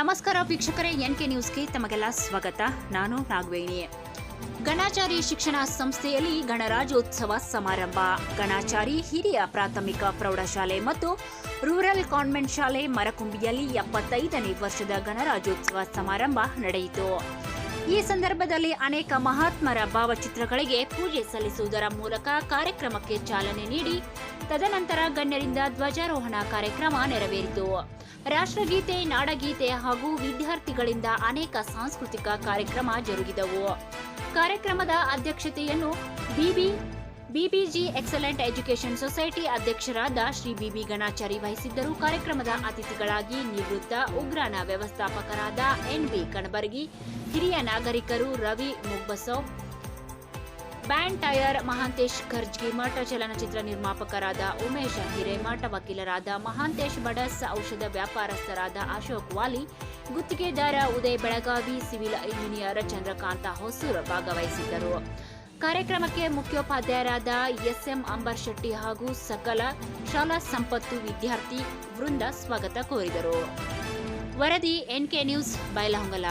ನಮಸ್ಕಾರ ವೀಕ್ಷಕರೇ N K ನ್ಯೂಸ್ಗೆ ತಮಗೆಲ್ಲ ಸ್ವಾಗತ. ನಾನು ನಾಗವೇಣಿ. ಗಣಾಚಾರಿ ಶಿಕ್ಷಣ ಸಂಸ್ಥೆಯಲ್ಲಿ ಗಣರಾಜ್ಯೋತ್ಸವ ಸಮಾರಂಭ. ಗಣಾಚಾರಿ ಹಿರಿಯ ಪ್ರಾಥಮಿಕ ಪ್ರೌಢಶಾಲೆ ಮತ್ತು ರೂರಲ್ ಕಾನ್ವೆಂಟ್ ಶಾಲೆ ಮರಕುಂಬಿಯಲ್ಲಿ ಎಪ್ಪತ್ತೈದನೇ ವರ್ಷದ ಗಣರಾಜ್ಯೋತ್ಸವ ಸಮಾರಂಭ ನಡೆಯಿತು. ಈ ಸಂದರ್ಭದಲ್ಲಿ ಅನೇಕ ಮಹಾತ್ಮರ ಭಾವಚಿತ್ರಗಳಿಗೆ ಪೂಜೆ ಸಲ್ಲಿಸುವುದರ ಮೂಲಕ ಕಾರ್ಯಕ್ರಮಕ್ಕೆ ಚಾಲನೆ ನೀಡಿ ತದನಂತರ ಗಣ್ಯರಿಂದ ಧ್ವಜಾರೋಹಣ ಕಾರ್ಯಕ್ರಮ ನೆರವೇರಿತು. ರಾಷ್ಟ್ರಗೀತೆ, ನಾಡಗೀತೆ ಹಾಗೂ ವಿದ್ಯಾರ್ಥಿಗಳಿಂದ ಅನೇಕ ಸಾಂಸ್ಕೃತಿಕ ಕಾರ್ಯಕ್ರಮ ಜರುಗಿದವು. ಕಾರ್ಯಕ್ರಮದ ಅಧ್ಯಕ್ಷತೆಯನ್ನು BB, BBG excellent education society ಅಧ್ಯಕ್ಷರಾದ ಶ್ರೀ ಬಿಬಿ ಗಣಾಚಾರಿ ವಹಿಸಿದ್ದರು. ಕಾರ್ಯಕ್ರಮದ ಅತಿಥಿಗಳಾಗಿ ನಿವೃತ್ತ ಉಗ್ರಾಣ ವ್ಯವಸ್ಥಾಪಕರಾದ ಎನ್ಬಿ ಕಣಬರ್ಗಿ, ಹಿರಿಯ ನಾಗರಿಕರು ರವಿ ಮುಗ್ಬಸವ್ ಬ್ಯಾಂಡ್ ಟೈರ್ ಮಹಾಂತೇಶ್ ಖರ್ಜ್ಗಿ ಮಠ ಚಲನಚಿತ್ರ ನಿರ್ಮಾಪಕರಾದ ಉಮೇಶ್ ಹಿರೇಮಠ ವಕೀಲರಾದ ಮಹಾಂತೇಶ್ ಬಡಸ್, ಔಷಧ ವ್ಯಾಪಾರಸ್ಥರಾದ ಅಶೋಕ್ ವಾಲಿ, ಗುತ್ತಿಗೆದಾರ ಉದಯ್ ಬೆಳಗಾವಿ, ಸಿವಿಲ್ ಇಂಜಿನಿಯರ್ ಚಂದ್ರಕಾಂತ ಹೊಸೂರ್ ಭಾಗವಹಿಸಿದ್ದರು. ಕಾರ್ಯಕ್ರಮಕ್ಕೆ ಮುಖ್ಯೋಪಾಧ್ಯಾಯರಾದ ಎಸ್ಎಂ ಅಂಬರ್ ಶೆಟ್ಟಿ ಹಾಗೂ ಸಕಲ ಶಾಲಾ ಸಂಪತ್ತು ವಿದ್ಯಾರ್ಥಿ ವೃಂದ ಸ್ವಾಗತ ಕೋರಿದರು. ವರದಿ ಎನ್ಕೆ ನ್ಯೂಸ್, ಬೈಲಹೊಂಗಲ.